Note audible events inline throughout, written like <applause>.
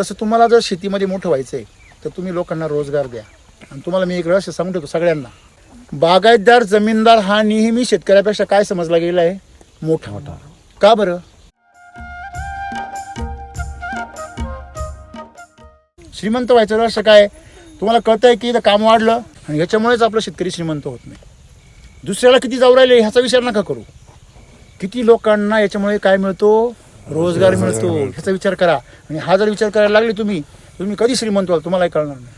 तसं तुम्हाला जर शेतीमध्ये मोठं व्हायचं आहे तर तुम्ही लोकांना रोजगार द्या. आणि तुम्हाला मी एक रहस्य सांगून ठेवतो सगळ्यांना. बागायतदार जमीनदार हा नेहमी शेतकऱ्यापेक्षा काय समजला गेला आहे? मोठा. का बरं? श्रीमंत व्हायचं रहस्य काय? तुम्हाला कळतंय की इथं काम वाढलं आणि ह्याच्यामुळेच आपलं शेतकरी श्रीमंत होत नाही. दुसऱ्याला किती जाऊ राहिले ह्याचा विचार नका करू. किती लोकांना याच्यामुळे काय मिळतो? रोजगार मिळतो. ह्याचा विचार करा. आणि हा जर विचार करायला लागले तुम्ही तुम्ही कधी श्रीमंत व्हाल तुम्हालाही कळणार नाही.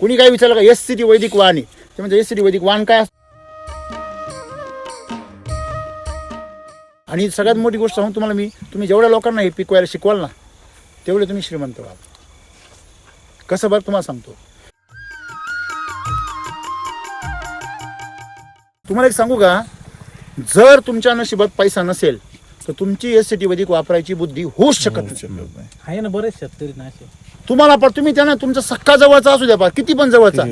कोणी काय विचारलं का? एस सी टी वैदिक वाहन ते म्हणजे एस सी टी वैदिक वाहन काय असतं? आणि सगळ्यात मोठी गोष्ट सांगून तुम्हाला मी तुम्ही जेवढ्या लोकांना हे पिकवायला शिकवाल ना तेवढे तुम्ही श्रीमंत व्हाल. कसं बरं तुम्हाला सांगतो. तुम्हाला एक सांगू का? जर तुमच्या नशिबात पैसा नसेल तर तुमची एस सी टी वैदिक वापरायची बुद्धी होऊच शकत नाही. आहे ना बरेच शेतकरी ना असे. तुम्हाला पण तुम्ही त्यांना तुमचा सक्का जवळचा असू द्या किती पण जवळचा.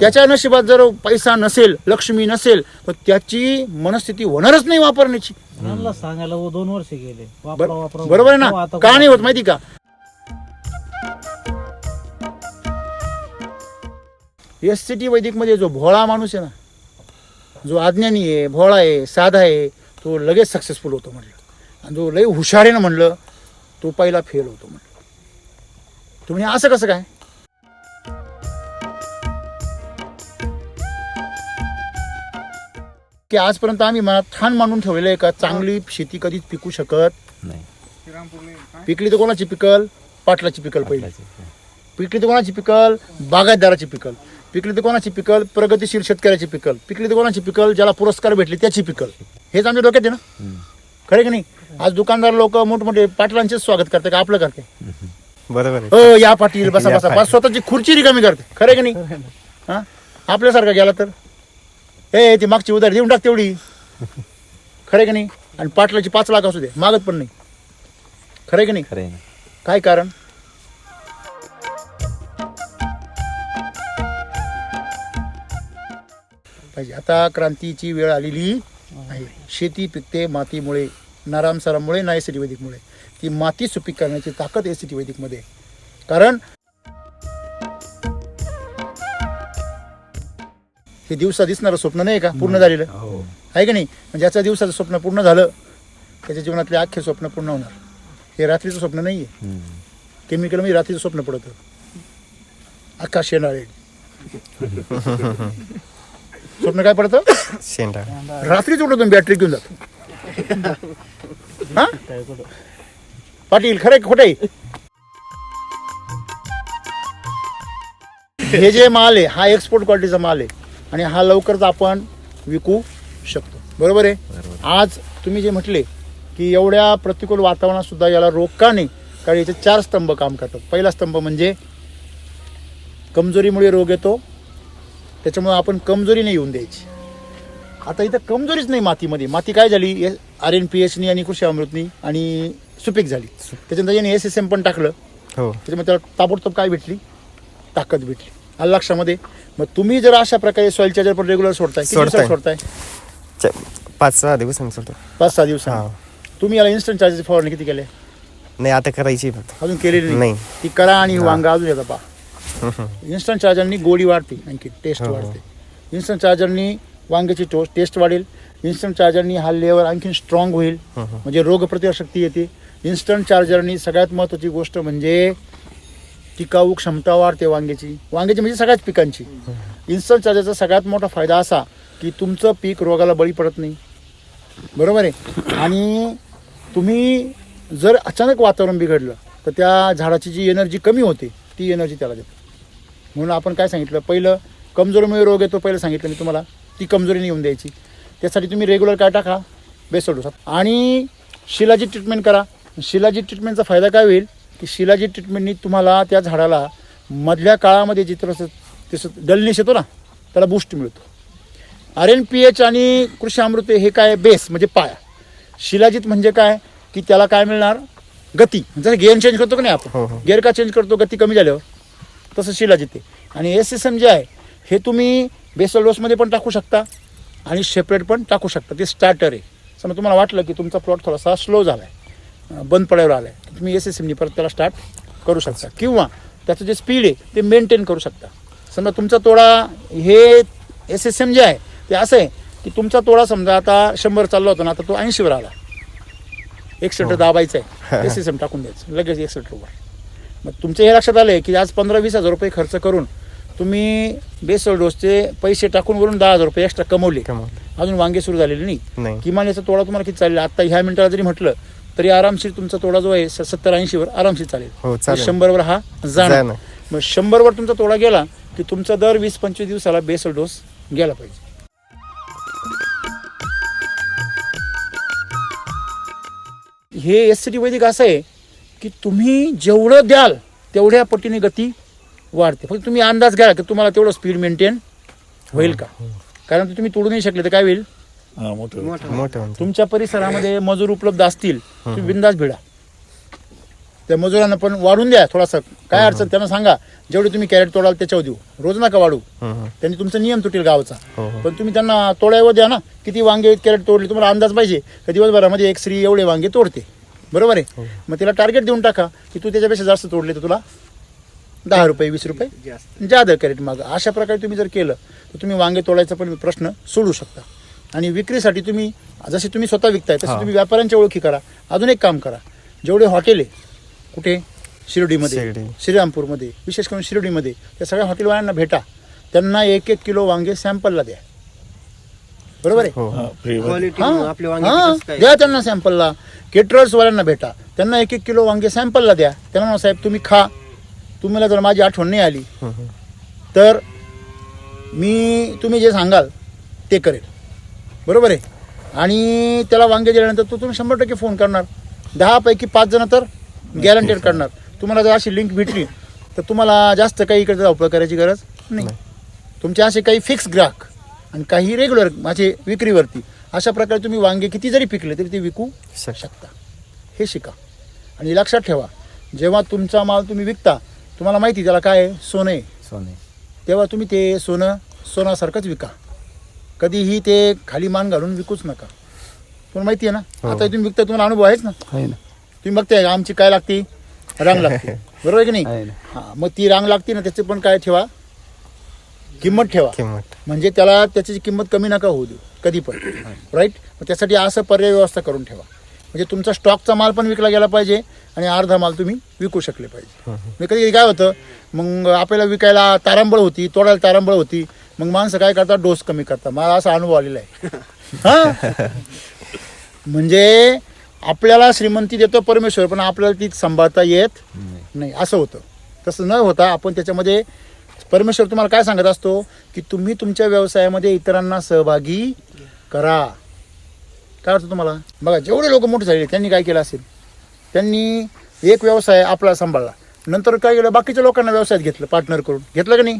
त्याच्या नशिबात जर पैसा नसेल लक्ष्मी नसेल तर त्याची मनस्थिती होणारच नाही वापरण्याची. सांगायला वो दोन वर्ष गेले. वापरा बर- वापरा. बरोबर आहे हो, ना आता का नाही होत माहिती का? एस सी टी वैदिकमध्ये जो भोळा माणूस आहे ना जो अज्ञानी आहे भोळा आहे साधा आहे तो लगेच सक्सेसफुल होतो म्हणलं. आणि जो लय हुशार आहे ना म्हणलं तो पहिला फेल होतो म्हणलं. तुम्ही असं कसं काय? की आजपर्यंत आम्ही मनात ठाण मांडून ठेवलेलं आहे का? चांगली शेती कधीच पिकू शकत नाही. पिकली तर कोणाची पिकल? पाटलाची पिकल पहिली. पिकली तर कोणाची पिकल? बागायतदाराची पिकल. पिकली तर कोणाची पिकल? प्रगतीशील शेतकऱ्याची पिकल. पिकली तर कोणाची पिकल? ज्याला पुरस्कार भेटले त्याची पिकल. हेच आमच्या डोक्यात आहे ना खरे की नाही? आज दुकानदार लोक मोठमोठे पाटलांचेच स्वागत करते का? आपलं करते. बरोबर आहे. हो या पाटील बसा बसा. बस स्वतःची खुर्ची रिकामी करते. खरे की नाही? हा? आपल्यासारखा गेला तर? ए ती मागची उधारी देऊन टाक तेवढी. खरे की नाही? आणि पाटलाची पाच लाख असू दे. मागत पण नाही. खरे की नाही? काय कारण? पाहिजे. आता क्रांतीची वेळ आलेली आहे. शेती पिकते मातीमुळे नारामसारामुळे ना एस वैदिकमुळे ती माती सुपीक करण्याची ताकद एस वैदिकमध्ये आहे. कारण हे दिवसा दिसणारं स्वप्न नाही का? पूर्ण झालेलं? हो. आहे का नाही? म्हणजे ज्याचं दिवसाचं स्वप्न पूर्ण झालं त्याच्या जीवनातले अख्खे स्वप्न पूर्ण होणार. हे रात्रीचं स्वप्न नाही आहे. केमिकलमध्ये रात्रीचं स्वप्न पडतं. आकाश येणार आहे. <laughs> स्वप्न काय पडतं? शेंडा. रात्रीच उठतो बॅटरी घेऊन जातो. हा? पाटील खरं खोट हे जे माल आहे हा एक्सपोर्ट क्वालिटीचा माल आहे आणि हा लवकरच आपण विकू शकतो. बरोबर आहे? आज तुम्ही जे म्हटले की एवढ्या प्रतिकूल वातावरणात सुद्धा याला रोग का नाही कारण याचे चार स्तंभ काम करतात. पहिला स्तंभ म्हणजे कमजोरीमुळे रोग येतो त्याच्यामुळे आपण कमजोरी नाही येऊन द्यायची. आता इथं कमजोरीच नाही मातीमध्ये. माती काय झाली? आर एन पी एचनी आणि कृषी अमृतनी आणि सुपीक झाली. त्याच्यानंतर याने एस एस एम पण टाकलं. हो. त्याच्यामुळे त्याला ताबडतोब काय भेटली? ताकद भेटली. आलं लक्षामध्ये? मग तुम्ही जर अशा प्रकारे सॉईल चार्जर पण रेग्युलर सोडताय किती दिवसात सोडताय. पाच सहा दिवस. पाच सहा दिवसांनी हा. तुम्ही याला इन्स्टंट चार्जेस फवारणी किती केले नाही आता करायची फक्त. अजून केलेली नाही. ती करा आणि वांगा अजून येतं पा इन्स्टंट चार्जरनी गोडी वाढते आणखी टेस्ट. वाढते. इन्स्टंट चार्जरनी वांग्याची टोस्ट टेस्ट वाढेल. इन्स्टंट चार्जरनी हा लेवर आणखीन स्ट्रॉंग होईल. म्हणजे रोगप्रतिकार शक्ती येते. इन्स्टंट चार्जरनी सगळ्यात महत्त्वाची गोष्ट म्हणजे टिकाऊ क्षमता वाढते वांग्याची. वांग्याची म्हणजे सगळ्याच पिकांची. इन्स्टंट चार्जरचा सगळ्यात मोठा फायदा असा की तुमचं पीक रोगाला बळी पडत नाही. बरोबर आहे? आणि तुम्ही जर अचानक वातावरण बिघडलं तर त्या झाडाची जी एनर्जी कमी होते ती एनर्जी त्याला देते म्हणून आपण काय सांगितलं? पहिलं कमजोरीमुळे रोग येतो पहिलं सांगितलं मी तुम्हाला. ती कमजोरी नाही येऊन द्यायची. त्यासाठी तुम्ही रेग्युलर काय टाका? बेसोड आणि शिलाजी ट्रीटमेंट करा. शिलाजी ट्रीटमेंटचा फायदा काय होईल? की शिलाजी ट्रीटमेंटनी तुम्हाला त्या झाडाला मधल्या काळामध्ये जे थोडंसं तसं डलनेस येतो ना त्याला बूस्ट मिळतो. आर एन पी एच आणि कृषी अमृत हे काय? बेस म्हणजे पाया. शिलाजीत म्हणजे काय? की त्याला काय मिळणार? गती. जसं गेअर चेंज करतो का नाही आपण. गेअर का चेंज करतो गती कमी झाल्यावर. तसं शिलाजीत आहे आणि एस एस एम जे आहे हे तुम्ही बेसल डोसमध्ये पण टाकू शकता आणि सेपरेट पण टाकू शकता. ते स्टार्टर आहे. समजा तुम्हाला वाटलं की तुमचा प्लॉट थोडासा स्लो झाला आहे बंद पडायवर आला आहे तुम्ही एस एस एमनी परत त्याला स्टार्ट करू शकता. किंवा त्याचं जे स्पीड आहे ते मेंटेन करू शकता. समजा तुमचा तोडा हे एस एस एम जे आहे ते असं आहे की तुमचा तोडा समजा आता शंभर चालला होता ना आता तो ऐंशीवर आला. एक सिलेंडर दाबायचं आहे. एस एस एम टाकून द्यायचं. लगेच एक सिलेंडरवर मग तुमच्या हे लक्षात आलं आहे की आज पंधरा वीस हजार रुपये खर्च करून तुम्ही बेसल डोसचे पैसे टाकून वरून दहा हजार रुपये एक्स्ट्रा कमवले. अजून वांगे सुरू झालेले नाही. किमान याचा तोडा तुम्हाला किती चालेल? आता ह्या मिनिटाला जरी म्हटलं तरी आरामशीर तुमचा तोडा जो आहे सत्तर ऐंशीवर आरामशीर चालेल. हो चालेल. शंभरवर हा जाणार. जाणार. मग शंभरवर तुमचा तोडा गेला की तुमचा दर वीस पंचवीस दिवसाला बेसल डोस गेला पाहिजे. हे एस सी टी वैदिक असं आहे की तुम्ही जेवढं द्याल तेवढ्या पटीने गती वाढते. फक्त तुम्ही अंदाज घ्या की तुम्हाला तेवढं स्पीड मेंटेन होईल का? कारण तुम्ही तोडू नाही शकले तर काय होईल? तुमच्या परिसरामध्ये मजूर उपलब्ध असतील तुम्ही बिंदास भिडा. त्या मजुरांना पण वाढून द्या थोडासा. काय अडचण? त्यांना सांगा जेवढे तुम्ही कॅरेट तोडाल त्याच्यावर देऊ. रोज नका वाढू. त्यांनी तुमचा नियम तुटेल गावचा. हो हो. पण तुम्ही त्यांना तोडायवर द्या ना किती वांगे कॅरेट तोडले तुम्हाला अंदाज पाहिजे. का दिवसभरामध्ये एक स्त्री एवढे वांगे तोडते. बरोबर आहे? मग तिला टार्गेट देऊन टाका की तू त्याच्यापेक्षा जास्त तोडले तर तुला दहा रुपये वीस रुपये जादा कॅरेट माग. अशा प्रकारे तुम्ही जर केलं तर तुम्ही वांगे तोडायचा पण प्रश्न सोडू शकता. आणि विक्रीसाठी तुम्ही जसे तुम्ही स्वतः विकताय तसे हा. तुम्ही व्यापाऱ्यांच्या ओळखी करा. अजून एक काम करा. जेवढे हॉटेल आहे कुठे? शिर्डीमध्ये. शिर्डी. श्रीरामपूरमध्ये. विशेष करून शिर्डीमध्ये. त्या सगळ्या हॉटेलवाल्यांना भेटा. त्यांना एक एक किलो वांगे सॅम्पलला द्या. बरोबर आहे? हो हो. क्वालिटी आपल्या वांग्याची कसं काय? द्या त्यांना सॅम्पलला केटरर्सवाल्यांना भेटा. त्यांना एक एक किलो वांगे सॅम्पलला द्या. त्यांना म्हणा, साहेब तुम्ही खा. तुम्हाला जर माझी आठवण नाही आली. तर मी तुम्ही जे सांगाल ते करेल. बरोबर आहे? आणि त्याला वांगे दिल्यानंतर तो तुम्ही शंभर टक्के फोन करणार. दहापैकी पाच जण तर गॅरंटेड करणार. तुम्हाला जर अशी लिंक भेटली तर तुम्हाला जास्त काही इकडे धावपळ करायची गरज नाही. तुमचे असे काही फिक्स ग्राहक आणि काही रेग्युलर माझे विक्रीवरती अशा प्रकारे तुम्ही वांगे किती जरी पिकले तरी ते विकू शक- शकता. हे शिका. आणि लक्षात ठेवा जेव्हा तुमचा माल तुम्ही विकता तुम्हाला माहिती त्याला काय आहे? सोनं. सोने. तेव्हा तुम्ही ते सोनं सोनासारखंच विका. कधीही ते खाली मान घालून विकूच नका. तुम्हाला माहिती आहे ना? हो. आता तुम्ही विकता तुम्हाला अनुभव आहेच ना? तुम्ही बघताय आमची काय लागते? रांग लागते. <laughs> बरोबर आहे की नाही? हां मग ती रांग लागते ना त्याचे पण काय ठेवा. किंमत ठेवा. किंमत. म्हणजे त्याला त्याची किंमत कमी नका होऊ देऊ कधी पण. राईट मग त्यासाठी असं पर्याय व्यवस्था करून ठेवा. म्हणजे तुमचा स्टॉकचा माल पण विकला गेला पाहिजे आणि अर्धा माल तुम्ही विकू शकले पाहिजे. म्हणजे कधी कधी काय होतं मग आपल्याला विकायला तारांबळ होती तोडायला तारांबळ होती मग माणसं काय करतात डोस कमी करतात. मला असा अनुभव आलेला आहे. <laughs> हा? म्हणजे आपल्याला श्रीमंती देतो परमेश्वर पण आपल्याला ती सांभाळता येत नाही. असं होतं. तसं न होता आपण त्याच्यामध्ये परमेश्वर तुम्हाला काय सांगत असतो? की तुम्ही तुमच्या व्यवसायामध्ये इतरांना सहभागी करा. काय वाटतं तुम्हाला? बघा जेवढे लोक मोठे झाले त्यांनी काय केलं असेल? त्यांनी एक व्यवसाय आपला सांभाळला. नंतर काय केलं? बाकीच्या लोकांना व्यवसायात घेतलं पार्टनर करून. घेतलं का नाही?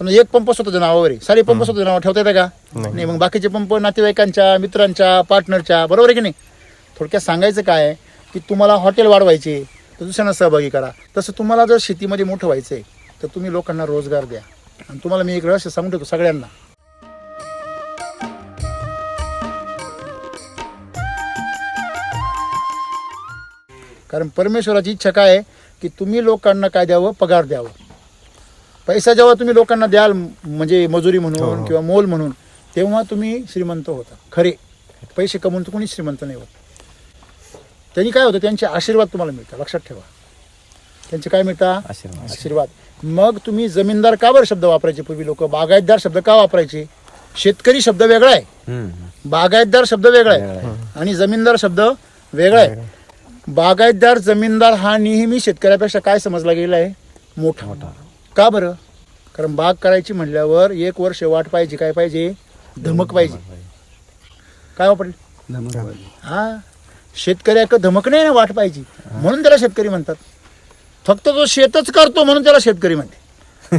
समजा एक पंप स्वतःच्या नावावर आहे. सारे पंप स्वतःच्या नावावर ठेवता येतं का? नाही. मग बाकीचे पंप नातेवाईकांच्या मित्रांच्या पार्टनरच्या बरोबर आहे की नाही? थोडक्यात सांगायचं काय की तुम्हाला हॉटेल वाढवायचे तर दुसऱ्यांना सहभागी करा. तसं तुम्हाला जर शेतीमध्ये मोठं व्हायचं आहे तर तुम्ही लोकांना रोजगार द्या. आणि तुम्हाला मी एक रहस्य सांगून ठेवतो सगळ्यांना. कारण परमेश्वराची इच्छा काय आहे? की तुम्ही लोकांना काय द्यावं? पगार द्यावं. पैसा जेव्हा तुम्ही लोकांना द्याल म्हणजे मजुरी हो, म्हणून हो. किंवा मोल म्हणून तेव्हा तुम्ही श्रीमंत होता. खरे. पैसे कमवून तर कोणी श्रीमंत नाही होत. त्यांनी काय होतं? त्यांचे आशीर्वाद तुम्हाला मिळतात. लक्षात ठेवा. त्यांचे काय मिळतात? आशीर्वाद. मग तुम्ही जमीनदार का बरं शब्द वापरायचे पूर्वी लोक? बागायतदार शब्द का वापरायचे? शेतकरी शब्द वेगळा आहे. बागायतदार शब्द वेगळा आहे. आणि जमीनदार शब्द वेगळा आहे. बागायतदार जमीनदार हा नेहमी शेतकऱ्यापेक्षा काय समजला गेला आहे? मोठा. का बरं? कारण बाग करायची म्हणल्यावर एक वर्ष वाट पाहिजे काय पाहिजे? धमक पाहिजे. काय वापरले? हा. शेतकऱ्याक धमक नाही ना वाट पाहिजे. म्हणून त्याला शेतकरी म्हणतात. फक्त तो शेतच करतो म्हणून त्याला शेतकरी म्हणते. <laughs>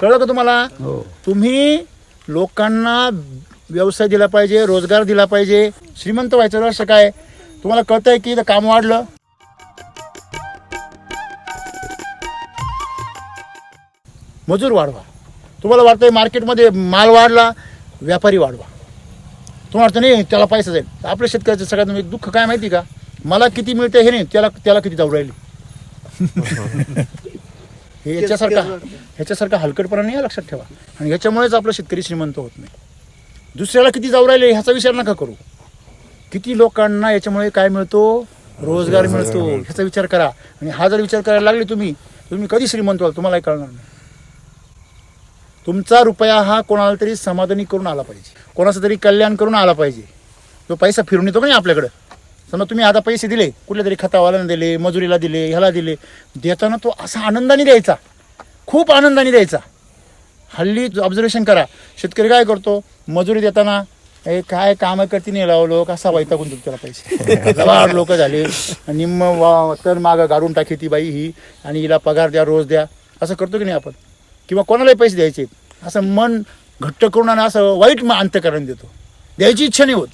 कळलं का तुम्हाला? हो. तुम्ही लोकांना व्यवसाय दिला पाहिजे रोजगार दिला पाहिजे. श्रीमंत व्हायचं रहस्य काय? तुम्हाला कळतंय की काम वाढलं? मजूर वाढवा. तुम्हाला वाटतंय मार्केटमध्ये माल वाढला व्यापारी वाढवा. तुम्हाला वाटतं नाही त्याला पैसा जाईल. आपल्या शेतकऱ्याचं सगळ्यात दुःख काय माहिती का? मला किती मिळतं हे नाही त्याला त्याला किती जाऊ राहिली? <laughs> हे याच्यासारखा ह्याच्यासारखा हलकटपणा नाही लक्षात ठेवा. आणि ह्याच्यामुळेच आपलं शेतकरी श्रीमंत होत नाही. दुसऱ्याला किती जाऊ राहिले ह्याचा विचार नका करू. किती लोकांना याच्यामुळे काय मिळतो? रोजगार मिळतो. ह्याचा विचार करा. आणि हा जर विचार करायला लागले तुम्ही तुम्ही कधी श्रीमंत व्हाल तुम्हालाही कळणार नाही. तुमचा रुपया हा कोणाला तरी समाधानी करून आला पाहिजे. कोणाचं तरी कल्याण करून आला पाहिजे. तो पैसा फिरून येतो का नाही आपल्याकडं? समजा तुम्ही आता पैसे दिले कुठल्या तरी खतावाल्यानं दिले मजुरीला दिले ह्याला दिले. देताना तो असा आनंदाने द्यायचा. खूप आनंदाने द्यायचा. हल्ली ऑब्झर्वेशन करा. शेतकरी काय करतो? मजुरी देताना हे काय काम करते नाही लावलो कसा वैतागून त्याला पैसे. <laughs> लबाड लोक झाले. निम्म वा तर मागं गाडून टाकी ती बाई ही आणि हिला पगार द्या रोज द्या. असं करतो की नाही आपण? किंवा कोणालाही पैसे द्यायचे. असं मन घट्ट करून आणि असं वाईट अंतकरण देतो. द्यायची इच्छा नाही होत.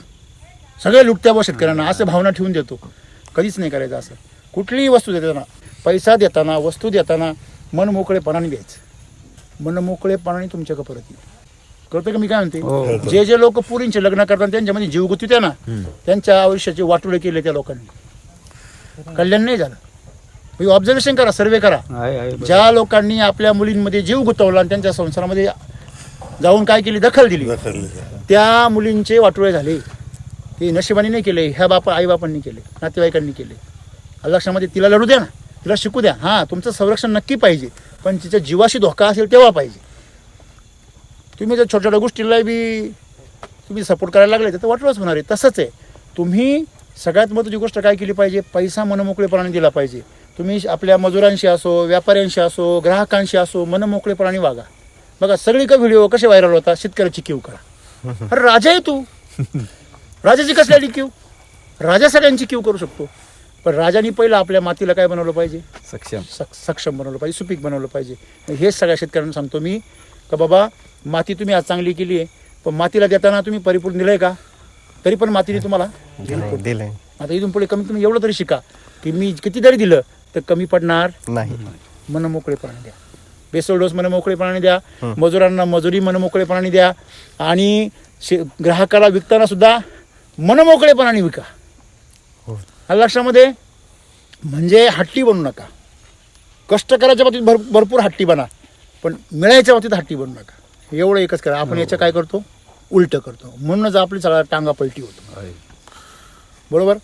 सगळे लुटत्या बा शेतकऱ्यांना असं भावना ठेवून देतो. कधीच नाही करायचं असं. कुठलीही वस्तू देताना पैसा देताना वस्तू देताना मन मोकळेपणाने द्यायचं मन मोकळेपणाने तुमच्याकडे परत येईल कळतं का मी काय म्हणते जे जे लोक पुरींचे लग्न करतात त्यांच्यामध्ये जीव गुंतवत्या ना. त्यांच्या आयुष्याचे वाटोळे केले त्या लोकांनी. कल्याण नाही झालं. ऑब्झर्वेशन करा सर्वे करा. ज्या लोकांनी आपल्या मुलींमध्ये जीव गुंतवला आणि त्यांच्या संसारामध्ये जाऊन काय केली? दखल दिली. त्या मुलींचे वाटोळे झाले. हे नशिबाने नाही केले ह्या बापा आई बापांनी केले नातेवाईकांनी केले. लक्षामध्ये तिला लढू द्या ना तिला शिकू द्या. हां तुमचं संरक्षण नक्की पाहिजे पण तिच्या जीवाशी धोका असेल तेव्हा पाहिजे. तुम्ही जर छोट्या छोट्या गोष्टीला बी तुम्ही सपोर्ट करायला लागले तर वाटलंच होणार आहे. तसंच आहे. तुम्ही सगळ्यात महत्त्वाची गोष्ट काय केली पाहिजे? पैसा मनमोकळेपणाने दिला पाहिजे. तुम्ही आपल्या मजुरांशी असो व्यापाऱ्यांशी असो ग्राहकांशी असो मनमोकळेपणाने वागा. बघा सगळी का व्हिडिओ कसे व्हायरल होता शेतकऱ्याची किव करा. अरे राजा आहे तू. राजाची कसल्याची क्यू? राजा सगळ्यांची क्यू करू शकतो. पण राजाने पहिलं आपल्या मातीला काय बनवलं पाहिजे? सक्षम. सक सक्षम बनवलं पाहिजे सुपीक बनवलं पाहिजे. हेच सगळ्या शेतकऱ्यांना सांगतो मी का बाबा माती तुम्ही आज चांगली केली आहे पण मातीला देताना तुम्ही परिपूर्ण दिलंय का? तरी पण मातीने तुम्हाला दिलंय. आता इथून पुढे कमी एवढं तरी शिका की मी किती जरी दिलं तर कमी पडणार नाही. मनमोकळेपणाने द्या. बेसोल डोस मनमोकळेपणाने द्या मजुरांना मजुरी मनमोकळेपणाने द्या आणि शे ग्राहकाला विकताना सुद्धा मनमोकळेपणाने विका. हो. लक्षामध्ये म्हणजे हट्टी बनू नका. कष्ट करायच्या बाबतीत भर भरपूर हट्टी बना पण मिळायच्या बाबतीत हट्टी बनू नका. एवढं एकच करा. आपण याच्या काय करतो? उलट करतो. म्हणूनच आपली सगळा टांगा पलटी होतो. बरोबर?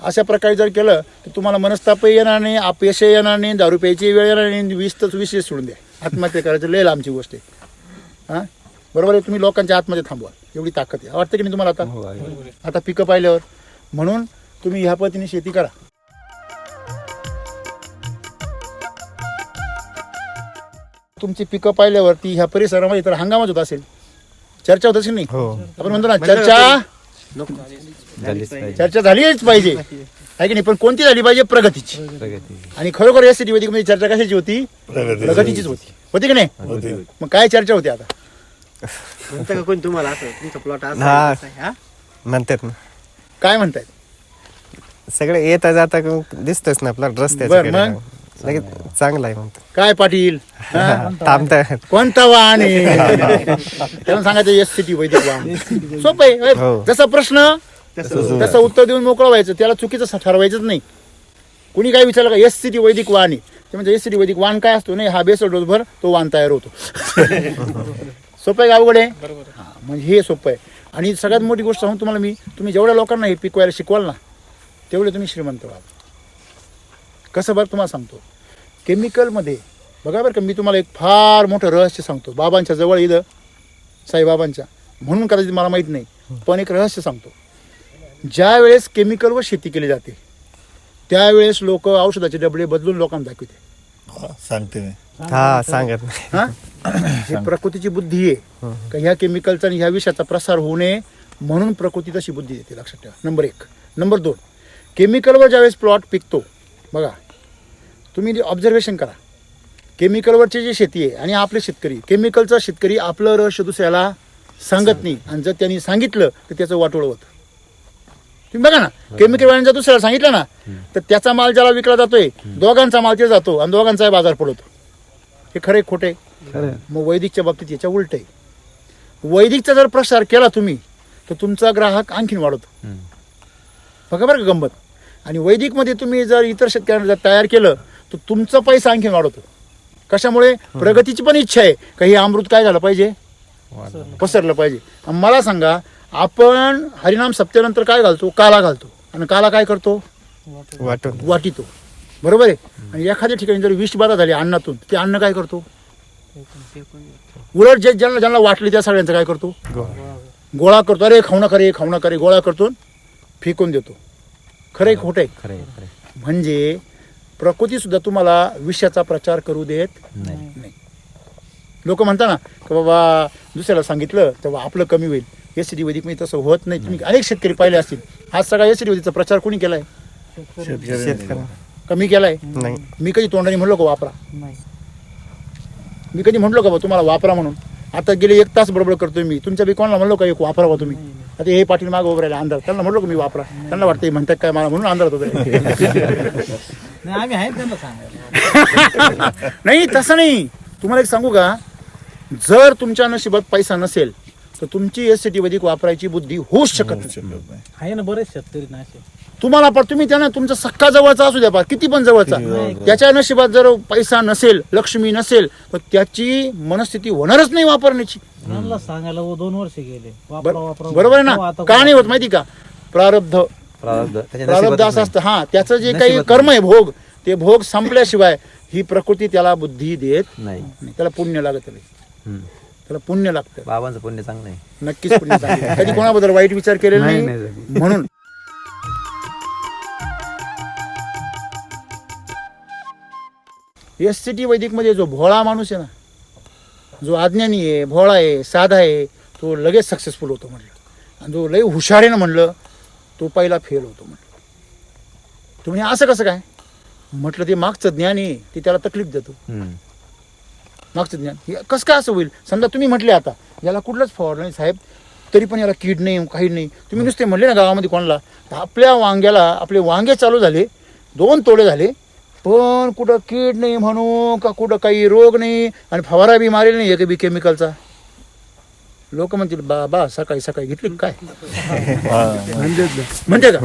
अशा प्रकारे जर केलं तर तुम्हाला मनस्तापही येणार नाही अपयशही येणार नाही दारू प्यायची वेळ येणार नाही वीस तर विषय सोडून द्या. आत्महत्या करायचं लय आमची गोष्ट आहे. हां? बरोबर आहे? तुम्ही लोकांच्या आतमध्ये थांबवा. एवढी ताकद आहे. वाटतं की नाही तुम्हाला आता? आता पिकं पाहिल्यावर. म्हणून तुम्ही ह्या पद्धतीने शेती करा. तुमची पिकं पाहिल्यावरती ह्या परिसरामध्ये तर हंगामच होत असेल. चर्चा होत असेल नाही? हो. आपण म्हणतो ना चर्चा झालीच पाहिजे. चर्चा झालीच पाहिजे. आहे की नाही? पण कोणती झाली पाहिजे? प्रगतीची. प्रगती. आणि खरोखर या सिटी मध्ये चर्चा कशाची होती? प्रगतीचीच होती. होती की नाही? मग काय चर्चा होती आता? म्हणतं का कोणी तुम्हाला असं तुमचा प्लॉट असं हा. हा? म्हणतात ना. काय म्हणतायत सगळे येता जाता दिसतोच ना आपला बरं? लगेच चांगला आहे म्हणतो काय पाटील? हा? थांबता. कोणता वाहन आहे? त्याला सांगायचं एस सिटी वैदिक वाहन. सोपं आहे होय. हो. जसा प्रश्न तसं उत्तर देऊन मोकळं व्हायचं त्याला चुकीचं ठरवायचंच नाही. कुणी काय विचारलं का एस सिटी वैदिक वाहन आहे? ते म्हणजे एस सिटी वैदिक वाहन काय असतो? नाही हा बेसळ डोस भर तो वाहन तयार होतो. <laughs> सोपं आहे का अवघड आहे? हा, म्हणजे हे सोपं आहे. आणि सगळ्यात मोठी गोष्ट सांगून तुम्हाला मी तुम्ही जेवढ्या लोकांना हे पिकवायला शिकवाल ना तेवढे तुम्ही श्रीमंत व्हाल. कसं बरं तुम्हाला सांगतो. केमिकलमध्ये बघा बरं का मी तुम्हाला एक फार मोठं रहस्य सांगतो. बाबांच्या जवळ इथं साईबाबांच्या. म्हणून कदाचित मला माहीत नाही पण एक रहस्य सांगतो. ज्या वेळेस केमिकलवर शेती केली जाते त्यावेळेस लोक औषधाचे डबडे बदलून लोकांना दाखवते. सांगते मी. हा सांगत नाही. हा? ही प्रकृतीची बुद्धी आहे. का ह्या केमिकलचा आणि ह्या विषयाचा प्रसार होऊ नये म्हणून प्रकृती तशी बुद्धी देते लक्षात ठेवा. नंबर एक. नंबर दोन. केमिकलवर ज्यावेळेस प्लॉट पिकतो बघा. तुम्ही ऑब्झर्वेशन करा. केमिकलवरची जी शेती आहे आणि आपले शेतकरी केमिकलचा शेतकरी आपलं रहस्य दुसऱ्याला सांगत नाही. आणि जर त्यांनी सांगितलं तर त्याचं वाटोळ होतं. तुम्ही बघा ना केमिकल वाल्याने जर दुसऱ्याला सांगितलं ना तर त्याचा माल ज्याला विकला जातोय दोघांचा माल ते जातो आणि दोघांचा बाजार पडतो. हे खरे खोटे. मग वैदिकच्या बाबतीत याच्या उलट आहे. वैदिकचा जर प्रसार केला तुम्ही तर तुमचा ग्राहक आणखीन वाढतो. बघा बरं का गंमत. आणि वैदिकमध्ये तुम्ही जर इतर शेतकऱ्यांना जर तयार केलं तर तुमचा पैसा आणखीन वाढवतो कशामुळे? प्रगतीची पण इच्छा आहे का हे अमृत काय झालं पाहिजे? पसरलं पाहिजे. मला सांगा आपण हरिनाम सप्त्यानंतर काय घालतो? काला घालतो. आणि काला काय करतो? वाटितो. बरोबर आहे? आणि एखाद्या ठिकाणी जर विष बाधा झाली अन्नातून ते अन्न काय करतो? उलट जे ज्यांना ज्यांना वाटले त्या सगळ्यांचं काय करतो? गोळा. गोळा करतो. अरे खाऊ नका रे खाऊ नका रे गोळा करतो फेकून देतो. खरं खोटं आहे? म्हणजे प्रकृती सुद्धा तुम्हाला विषयाचा प्रचार करू देत नाही. लोक म्हणता ना की बाबा दुसऱ्याला सांगितलं तेव्हा आपलं कमी होईल. एस डी वैदिकमध्ये तसं होत नाही. तुम्ही अनेक शेतकरी पाहिले असतील. आज सगळा एस डी वैदिकचा प्रचार कोणी केलाय? शेतकरी. कमी केलाय? नाही. मी कधी तोंडाने म्हणलो का वापरा? नाही. मी कधी म्हणलो का बा तुम्हाला वापरा म्हणून? आता गेले एक तास बडबड करतोय मी. तुमच्या बी कोणाला म्हणलो का एक वापरा बा तुम्ही? आता हे पाटील मागं उभं राहिले अंधार. त्यांना म्हणलो का मी वापरा? त्यांना वाटतं हे म्हणतात काय मला म्हणून अंधारात होतं <laughs> नाही आम्ही आहेत त्यांना सांगायला. <laughs> नाही तसं नाही. तुम्हाला एक सांगू का? जर तुमच्या नशिबात पैसा नसेल तर तुमची एस सी टी वैदिक वापरायची बुद्धी होऊच शकत नाही. आहे ना बरेच शेतकरी ना असे. तुम्हाला पण तुम्ही त्यांना तुमचा सक्का जवळचा असू द्या पा किती पण जवळचा. त्याच्या नशिबात जर पैसा नसेल लक्ष्मी नसेल तर त्याची मनस्थिती होणारच नाही वापरण्याची. सांगायला वो दोन वर्ष गेले. वापरा वापरा. बरोबर आहे हो, ना का नाही होत माहिती का? प्रारब्ध. प्रारब्ध. असं. असतं. हा त्याचं जे काही कर्म आहे भोग ते भोग संपल्याशिवाय ही प्रकृती त्याला बुद्धी देत नाही. त्याला पुण्य लागत नाही. त्याला पुण्य लागतं. बाबांचं पुण्य चांगलं आहे. नक्कीच पुण्य चांगलं. कधी कोणाबद्दल वाईट विचार केलेला नाही. म्हणून एस सी टी वैदिकमध्ये जो भोळा माणूस आहे ना जो अज्ञानी आहे भोळा आहे साधा आहे तो लगेच सक्सेसफुल होतो म्हणलं आणि जो लय हुशार आहे ना म्हणलं तो पहिला फेल होतो म्हणलं तुम्ही असं कसं काय? म्हटलं ते मागचं ज्ञान आहे ते त्याला तकलीफ देतो. मागचं ज्ञान. हे कसं काय असं होईल? समजा तुम्ही म्हटले आता याला कुठलंच फवार नाही साहेब. तरी पण याला कीड नाही काही नाही. तुम्ही नुसते म्हणले ना गावामध्ये कोणाला तर आपल्या वांग्याला आपले वांगे चालू झाले दोन तोडे झाले पण कुठं कीड नाही म्हणू का कुठं काही रोग नाही आणि फवारा बी मारेल नाही एक बी केमिकलचा लोक म्हणतील बाबा सकाळी सकाळी घेतली काय? म्हणजे का?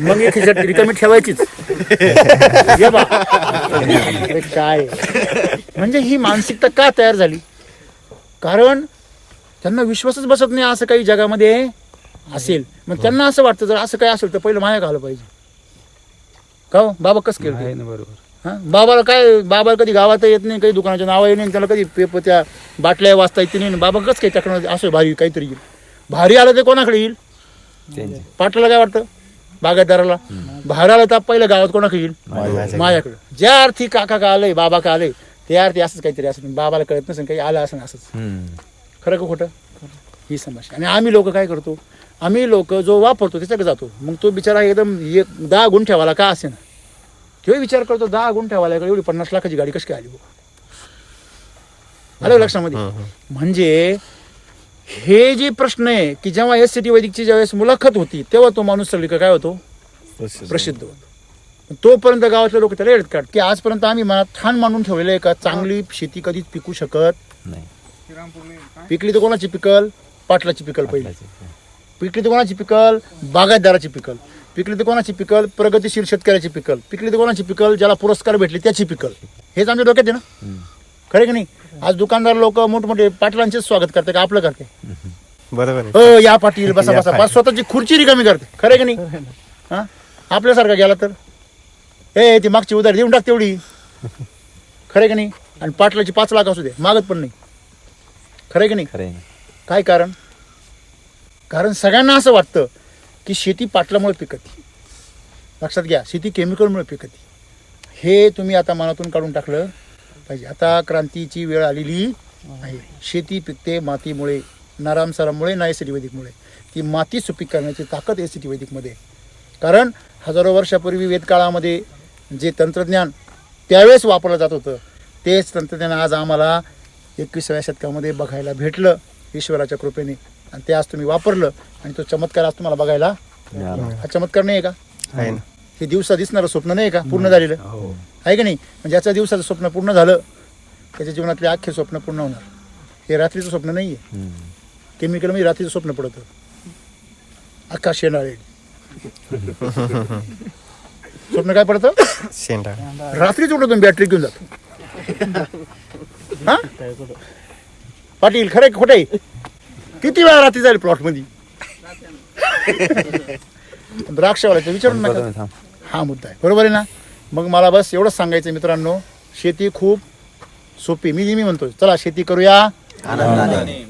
मग एक रिकामी ठेवायचीच. काय? म्हणजे ही मानसिकता का तयार झाली? कारण त्यांना विश्वासच बसत नाही असं काही जगामध्ये असेल. मग त्यांना असं वाटतं जर असं काही असेल तर पहिलं माया घालं पाहिजे. का हो? बाबा कसं केलं ते? बरोबर. हा? बाबाला काय बाबा कधी गावात येत नाही काही दुकानाच्या नाव येत नाही त्याला कधी पेपर त्या बाटल्या वाचता येत नाही. बाबा कसं काही त्याकडे असं भारी काहीतरी येईल? भारी आलं ते कोणाकडे येईल? त्यांचे. पाटलाला काय वाटतं? बागायतदाराला? बाहेर आलं तर पहिलं गावात कोणाकडे येईल? माझ्याकडे. माझ्याकडे. ज्या अर्थी काका का आलंय बाबा का आलंय त्या अर्थी असंच काहीतरी असं बाबाला कळत नसेल काही आलं असं असंच. हम्म. खरं का खोटं? ही समस्या. आणि आम्ही लोक काय करतो? आम्ही लोक जो वापरतो त्याच्याकडे जातो. मग तो बिचारा एकदम एक दहा गुंठ्यावाला का असे ना तो विचार करतो दहा गुंठ्यावाला एवढी पन्नास लाखाची गाडी कशी काय आली? आलं लक्षामध्ये? म्हणजे हे जे प्रश्न आहे की जेव्हा एस सी टी वैदिकची ज्यावेळेस मुलाखत होती तेव्हा तो माणूस सगळीकडे काय होतो? प्रसिद्ध. होतो. तोपर्यंत गावातले लोक त्याला येत काढ की आजपर्यंत आम्ही मनात ठाण मांडून ठेवलेलं आहे का? चांगली शेती कधीच पिकू शकत नाही. पिकली तर कोणाची पिकल? पाटलाची पिकल पहिली. पिकली तर कोणाची पिकल? बागायतदाराची पिकल. पिकली तर कोणाची पिकल? प्रगतीशील शेतकऱ्याची पिकल. पिकली तर कोणाची पिकल? ज्याला पुरस्कार भेटले त्याची पिकल. हेच आमच्या डोक्यात आहे ना. खरे की नाही? आज दुकानदार लोक मोठमोठे पाटलांचेच स्वागत करते का आपलं करते? बरोबर अ या पाटील बसा बसा. बस स्वतःची खुर्ची रिकामी करते. खरे की नाही? हा? आपल्यासारखा गेला तर? ए ती मागची उधार देऊन टाक तेवढी. खरे की नाही? आणि पाटलाची पाच लाख असू दे. मागत पण नाही. खरे की नाही. काय कारण? कारण सगळ्यांना असं वाटतं की शेती पाटलामुळे पिकती. लक्षात घ्या शेती केमिकलमुळे पिकती. हे तुम्ही आता मनातून काढून टाकलं पाहिजे. आता क्रांतीची वेळ आलेली आहे. शेती पिकते मातीमुळे नारामसारामुळे ना एसिटी वैदिकमुळे ती माती सुपीक करण्याची ताकद एसिटी वैदिकमध्ये कारण हजारो वर्षापूर्वी वेदकाळामध्ये जे तंत्रज्ञान त्यावेळेस वापरलं जात होतं तेच तंत्रज्ञान आज आम्हाला एकविसाव्या शतकामध्ये बघायला भेटलं ईश्वराच्या कृपेने. आणि ते आज तुम्ही वापरलं आणि तो चमत्कार आज तुम्हाला बघायला. हा चमत्कार नाही आहे का? आहे ना. हे दिवसा दिसणारं स्वप्न नाही का? पूर्ण झालेलं. आहे का नाही? म्हणजे ज्याचं दिवसाचं स्वप्न पूर्ण झालं त्याच्या जीवनातले अख्खे स्वप्न पूर्ण होणार. हे रात्रीचं स्वप्न नाही आहे. केमिकल म्हणजे रात्रीचं स्वप्न पडतं. आकाश शेंडाळे स्वप्न काय पडतं? रात्रीच उठतो बॅटरी घेऊन जातो. हा? पाटील खरं खोटं आहे? किती वेळा रात्री जाईल प्लॉटमध्ये? <laughs> द्राक्षवाल्याचं विचारून नका. हा मुद्दा आहे. बरोबर आहे ना? मग मला बस एवढंच सांगायचं मित्रांनो शेती खूप सोपी. मी नेहमी म्हणतो चला शेती करूया. आनंदाने.